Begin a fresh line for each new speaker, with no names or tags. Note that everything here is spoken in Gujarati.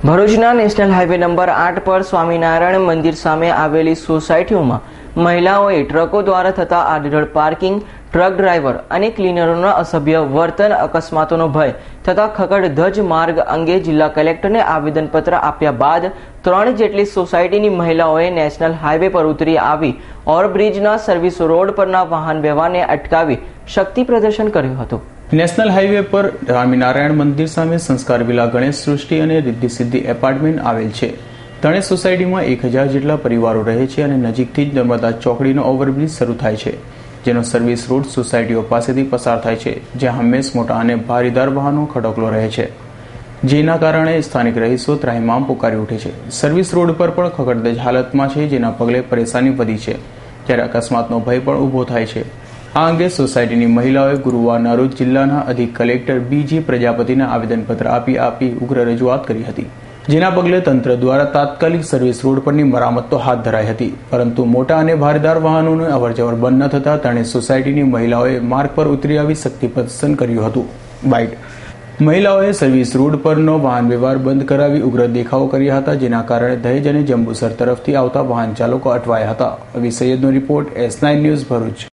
ભરૂચના નેશનલ હાઈવે નંબર આઠ પર સ્વામિનારાયણ મંદિર સામે આવેલી સોસાયટીઓમાં મહિલાઓએ ટ્રકો દ્વારા થતા આડેધડ પાર્કિંગ, ટ્રક ડ્રાઈવર અને ક્લીનરોના અસભ્ય વર્તન, અકસ્માતોનો ભય તથા ખકડધજ માર્ગ અંગે જિલ્લા કલેક્ટરને આવેદનપત્ર આપ્યા બાદ ત્રણ જેટલી સોસાયટીની મહિલાઓએ નેશનલ હાઈવે પર ઉતરી આવી ઓવરબ્રિજના સર્વિસ રોડ પરના વાહન વ્યવહારને અટકાવી શક્તિ પ્રદર્શન કર્યું હતું.
નેશનલ હાઈવે પર સ્વામિનારાયણ મંદિર સામે સંસ્કાર વિલા ગણેશ સૃષ્ટિ અને રિદ્ધિ સિદ્ધિ એપાર્ટમેન્ટ આવેલ છે. ત્રણેય સોસાયટીમાં એક હજાર જેટલા પરિવારો રહે છે અને નજીકથી જ નર્મદા ચોકડીનો ઓવરબ્રિજ શરૂ થાય છે. જેનો સર્વિસ રોડ સોસાયટીઓ પાસેથી પસાર થાય છે, જ્યાં હંમેશ મોટા અને ભારીદાર વાહનો ખડકલો રહે છે. જેના કારણે સ્થાનિક રહીશો ત્રાહિમામ પુકારી ઉઠે છે. સર્વિસ રોડ પર પણ ખગડદજ હાલતમાં છે, જેના પગલે પરેશાની વધી છે. ત્યારે અકસ્માતનો ભય પણ ઊભો થાય છે. આ અંગે સોસાયટીની મહિલાઓએ ગુરુવારના રોજ જિલ્લાના અધિક કલેક્ટર બીજી પ્રજાપતિને આવેદનપત્ર આપી આપી ઉગ્ર રજૂઆત કરી હતી. જેના પગલે તંત્ર દ્વારા તાત્કાલિક સર્વિસ રોડ પરની મરામત તો હાથ ધરાઈ હતી. પરંતુ મોટા અને ભારેદાર વાહનોને અવરજવર બંધ ન થતા તેણે સોસાયટીની મહિલાઓએ માર્ગ પર ઉતરી આવી શક્તિ પ્રદર્શન કર્યું હતું. બાઇટ. મહિલાઓએ સર્વિસ રોડ પરનો વાહન વ્યવહાર બંધ કરાવી ઉગ્ર દેખાવો કર્યા હતા, જેના કારણે દહેજ અને જંબુસર તરફથી આવતા વાહન ચાલકો અટવાયા હતા. Avi સૈયદનો report S nine news Bharuch.